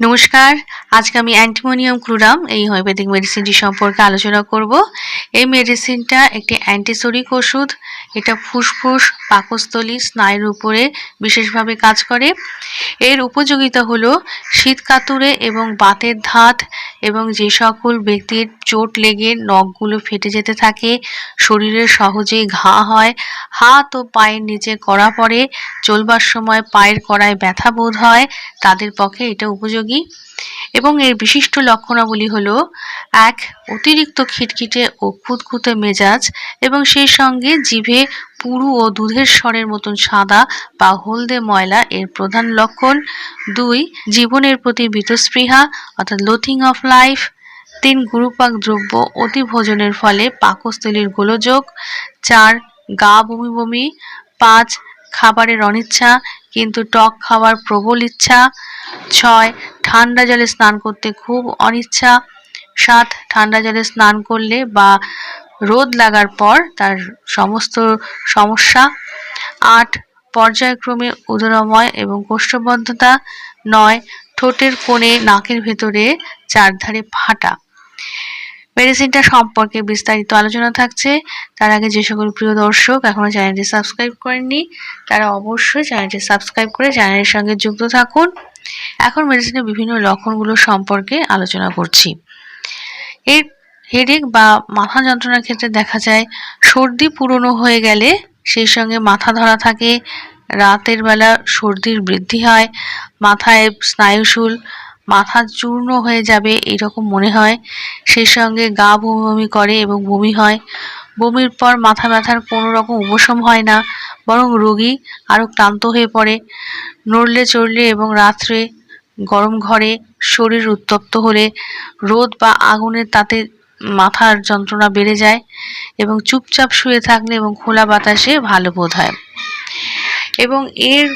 নমস্কার। আজকে আমি অ্যান্টিমোনিয়াম ক্লুরাম এই হোমিওপ্যাথিক মেডিসিনটি সম্পর্কে আলোচনা করব। এই মেডিসিনটা একটি অ্যান্টিসোরিক ওষুধ, এটা ফুসফুস, পাকস্থলী, স্নায়ুর উপরে বিশেষভাবে কাজ করে। এর উপযোগিতা হলো শীত কাতুরে এবং বাতের ধাত এবং যে সকল ব্যক্তির চোট লেগে নখগুলো ফেটে যেতে থাকে, শরীরে সহজেই ঘা হয়, হাত ও পায়ের নিচে কড়া পড়ে, চলবার সময় পায়ের কড়ায় ব্যথা বোধ হয়, তাদের পক্ষে এটা উপযোগী এবং এর বিশিষ্ট লক্ষণাবলী হল, এক, অতিরিক্ত খিটখিটে ও খুঁতখুঁতে মেজাজ এবং সেই সঙ্গে জিভে পুরু ও দুধের স্বরের মতন সাদা বা হলদে ময়লা এর প্রধান লক্ষণ। দুই, জীবনের প্রতি বীতস্পৃহা, অর্থাৎ লোথিং অফ লাইফ তিন, গুরুপাক দ্রব্য অতি ভোজনের ফলে পাকস্থলীর গোলযোগ। চার, গা বমি বমি। পাঁচ, খাবারের অনিচ্ছা, কিন্তু টক খাওয়ার প্রবল ইচ্ছা। ছয় ঠান্ডা জলে স্নান করতে খুব অনিচ্ছা। সাত, ঠান্ডা জলে স্নান করলে বা রোদ লাগার পর তার সমস্ত সমস্যা। আট, পর্যায়ক্রমে উদরময় এবং কোষ্ঠবদ্ধতা নয়, ঠোঁটের কোণে নাকের ভেতরে চারধারে ফাটা। মেডিসিনটা সম্পর্কে বিস্তারিত আলোচনা থাকছে। তার আগে যে সকল প্রিয় দর্শক এখনও চ্যানেলটি সাবস্ক্রাইব করেননি, তারা অবশ্যই চ্যানেলটি সাবস্ক্রাইব করে চ্যানেলের সঙ্গে যুক্ত থাকুন। এখন মেডিসিনের বিভিন্ন লক্ষণগুলো সম্পর্কে আলোচনা করছি। এর হেডেক বা মাথা যন্ত্রণার ক্ষেত্রে দেখা যায়, সর্দি পুরনো হয়ে গেলে সেই সঙ্গে মাথা ধরা থাকে, রাতের বেলা সর্দির বৃদ্ধি হয়, মাথায় স্নায়ুশুল, মাথা চূর্ণ হয়ে যাবে এরকম মনে হয়, সেই সঙ্গে গা বমি করে এবং বমি হয়। বমির পর মাথা ব্যথার কোনো রকম উপশম হয় না বরং রোগী আরও ক্লান্ত হয়ে পড়ে, নড়লে চড়লে এবং রাত্রে গরম ঘরে শরীর উত্তপ্ত হলে রোদ বা আগুনের তাতে মাথার যন্ত্রণা বেড়ে যায় এবং চুপচাপ শুয়ে থাকলে এবং খোলা বাতাসে ভালো বোধ হয়। এবং এর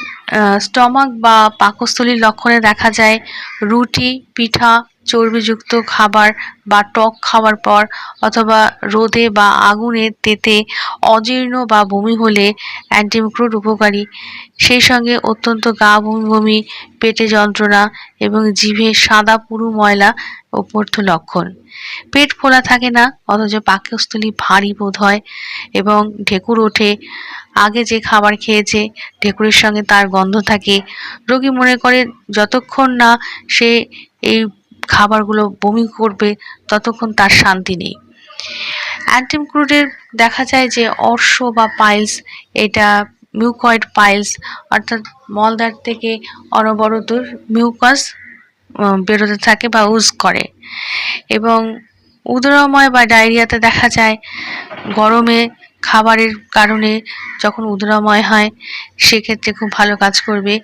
স্টমাক বা পাকস্থলীর লক্ষণে দেখা যায় রুটি, পিঠা চর্বিযুক্ত খাবার বা টক খাওয়ার পর অথবা রোদে বা আগুনে তেতে অজীর্ণ বা বমি হলে অ্যান্টিমিক্রোড উপকারী। সেই সঙ্গে অত্যন্ত গা বমি বমি, পেটে যন্ত্রণা এবং জিভে সাদা পুরু ময়লা অভ্যর্থ লক্ষণ। পেট ফোলা থাকে না, অথচ পাকস্থলী ভারী বোধ হয় এবং ঢেকুর ওঠে। আগে যে খাবার খেয়েছে, ঢেকুরের সঙ্গে তার গন্ধ থাকে। রোগী মনে করে, যতক্ষণ না সে এই খাবারগুলো বমি করবে, ততক্ষণ তার শান্তি নেই। অ্যান্টিমক্রুডের দেখা যায় যে অর্শ বা পাইলস, এটা মিউকয়েড পাইলস, অর্থাৎ মলদার থেকে অনবরত মিউকাস বেরোতে থাকে বা উজ করে। এবং উদরময় বা ডায়রিয়াতে দেখা যায়, গরমে খাবারের কারণে যখন উদরাময় হয়, সেক্ষেত্রে খুব ভালো কাজ করবে।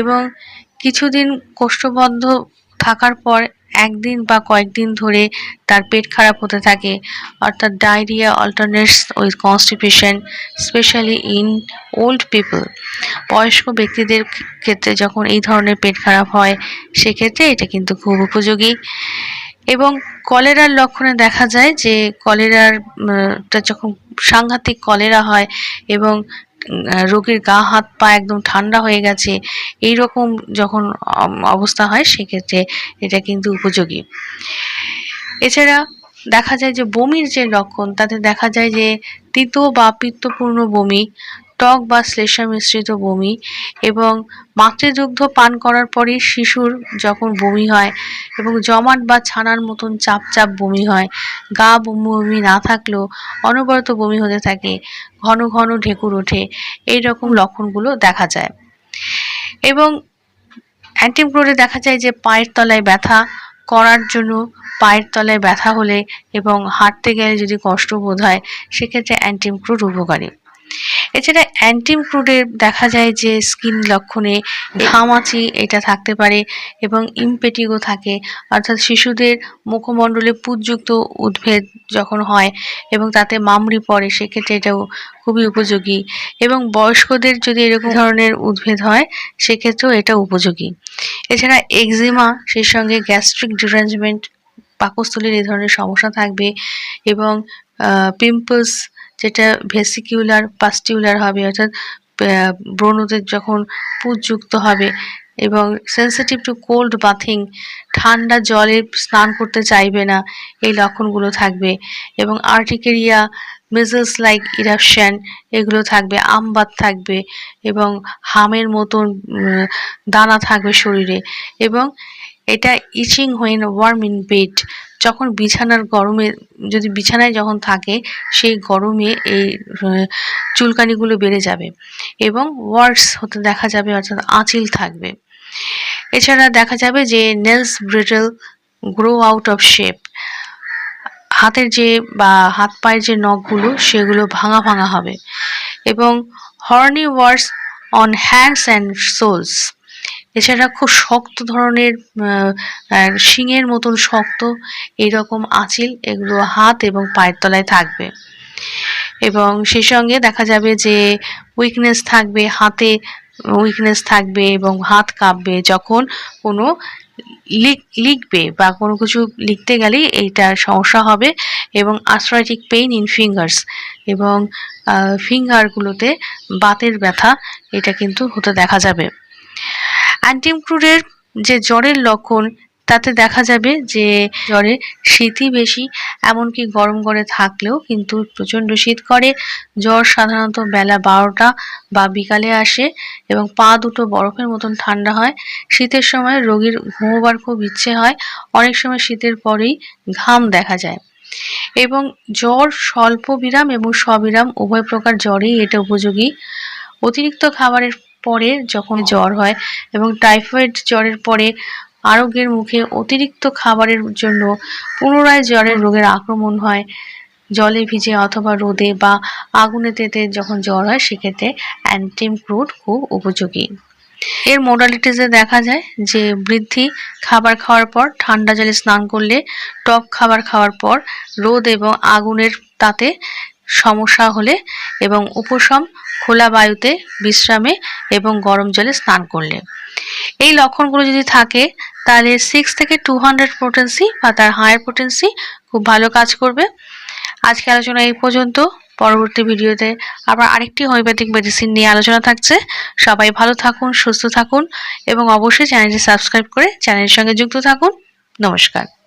এবং কিছুদিন কোষ্ঠবদ্ধ থাকার পর একদিন বা কয়েকদিন ধরে তার পেট খারাপ হতে থাকে। অর্থাৎ diarrhoea alternates with constipation, specially in old people. বয়স্ক ব্যক্তিদের ক্ষেত্রে যখন এই ধরনের পেট খারাপ হয়, সেক্ষেত্রে এটা কিন্তু খুব উপযোগী। এবং কলেরার লক্ষণে দেখা যায় যে কলেরার যখন সাংঘাতিক কলেরা হয় এবং রোগীর গা, হাত, পা একদম ঠান্ডা হয়ে গেছে এই রকম যখন অবস্থা হয়, সেক্ষেত্রে এটা কিন্তু উপযোগী। এছাড়া দেখা যায় যে বমির যে লক্ষণ, তাতে দেখা যায় যে তিতো বা পিত্তপূর্ণ বমি, টক বা শ্লেষা মিশ্রিত বমি এবং মাতৃদুগ্ধ পান করার পরে শিশুর যখন বমি হয় এবং জমাট বা ছানার মতন চাপ চাপ বমি হয়। গা বমি না থাকলেও অনবরত বমি হতে থাকে, ঘন ঘন ঢেকুর ওঠে এই রকম লক্ষণগুলো দেখা যায়। এবং অ্যান্টিমক্রোডে দেখা যায় যে পায়ের তলায় ব্যথা, করার জন্য পায়ের তলায় ব্যথা হলে এবং হাঁটতে গেলে যদি কষ্ট বোধ হয়, সেক্ষেত্রে অ্যান্টিমক্রুড উপকারী। এছাড়া অ্যান্টিম অ্যান্টিমক্রুডের দেখা যায় যে স্কিন লক্ষণে ঘামাচি, এটা থাকতে পারে এবং ইমপেটিগো থাকে। অর্থাৎ শিশুদের মুখমণ্ডলে পুজযুক্ত উদ্ভেদ যখন হয় এবং তাতে মামড়ি পড়ে, সেক্ষেত্রে এটাও খুবই উপযোগী। এবং বয়স্কদের যদি এরকম ধরনের উদ্ভেদ হয়, সেক্ষেত্রেও এটা উপযোগী। এছাড়া এক্সিমা, সেই সঙ্গে গ্যাস্ট্রিক ডিরেঞ্জমেন্ট পাকস্থলীর এই ধরনের সমস্যা থাকবে এবং পিম্পলস যেটা ভেসিকিউলার, পাস্টিউলার হবে, অর্থাৎ ব্রণদের যখন পুজযুক্ত হবে এবং সেন্সিটিভ টু কোল্ড বাথিং ঠান্ডা জলে স্নান করতে চাইবে না, এই লক্ষণগুলো থাকবে এবং আর্টিকেরিয়া মেজেলস লাইক ইরাপশান এগুলো থাকবে আমবাত থাকবে এবং হামের মতন দানা থাকবে শরীরে এবং এটা itching when warm in bed যখন বিছানার গরমে, যদি বিছানায় যখন থাকে, সেই গরমে এই চুলকানিগুলো বেড়ে যাবে এবং ওয়ার্ডস হতে দেখা যাবে, অর্থাৎ আঁচিল থাকবে। এছাড়া দেখা যাবে যে nails brittle grow out of shape হাতের যে বা হাত পায়ের যে নখগুলো, সেগুলো ভাঙা ভাঙা হবে এবং horny worse on hands and soles এছাড়া খুব শক্ত ধরনের শিঙের মতন শক্ত এইরকম আঁচিল এগুলো হাত এবং পায়ের তলায় থাকবে। এবং সেই সঙ্গে দেখা যাবে যে উইকনেস থাকবে, হাতে উইকনেস থাকবে এবং হাত কাঁপবে যখন কোনো লিখ লিখবে বা কোনো কিছু লিখতে গেলেই এইটার সমস্যা হবে এবং আর্থ্রাইটিক পেইন ইন ফিঙ্গার্স এবং ফিঙ্গারগুলোতে বাতের ব্যথা এটা কিন্তু হতে দেখা যাবে। অ্যান্টিমক্রুডের যে জ্বরের লক্ষণ, তাতে দেখা যাবে যে জ্বরে শীতই বেশি, এমনকি গরম করে থাকলেও কিন্তু প্রচণ্ড শীত করে। জ্বর সাধারণত বেলা বারোটা বা বিকালে আসে এবং পা দুটো বরফের মতন ঠান্ডা হয়। শীতের সময় রোগীর ঘুমোবার খুব ইচ্ছে হয়, অনেক সময় শীতের পরেই ঘাম দেখা যায়। এবং জ্বর স্বল্প বিরাম এবং সবিরাম, উভয় প্রকার জ্বরেই এটা উপযোগী। অতিরিক্ত খাবারের পরে যখন জ্বর হয় এবং টাইফয়েড জ্বরের পরে আরোগ্যের মুখে অতিরিক্ত খাবারের জন্য পুনরায় জ্বরের রোগের আক্রমণ হয়। জলে ভিজে অথবা রোদে বা আগুনে তেতে যখন জ্বর হয়, সেক্ষেত্রে অ্যান্টিম ক্রুড খুব উপযোগী। এর মোডালিটিসে দেখা যায় যে, বৃদ্ধি খাবার খাওয়ার পর, ঠান্ডা জলে স্নান করলে, টক খাবার খাওয়ার পর, রোদ এবং আগুনের তাতে সমস্যা হলে এবং উপশম খোলা বায়ুতে বিশ্রামে এবং গরম জলে স্নান করলে। এই লক্ষণগুলো যদি থাকে, তাহলে সিক্স থেকে টু হান্ড্রেড পোটেন্সি বা তার হায়ার পোটেন্সি খুব ভালো কাজ করবে। আজকে আলোচনা এই পর্যন্ত। পরবর্তী ভিডিওতে আবার আরেকটি হোমিওপ্যাথিক মেডিসিন নিয়ে আলোচনা থাকছে। সবাই ভালো থাকুন, সুস্থ থাকুন এবং অবশ্যই চ্যানেলটি সাবস্ক্রাইব করে চ্যানেলের সঙ্গে যুক্ত থাকুন। নমস্কার।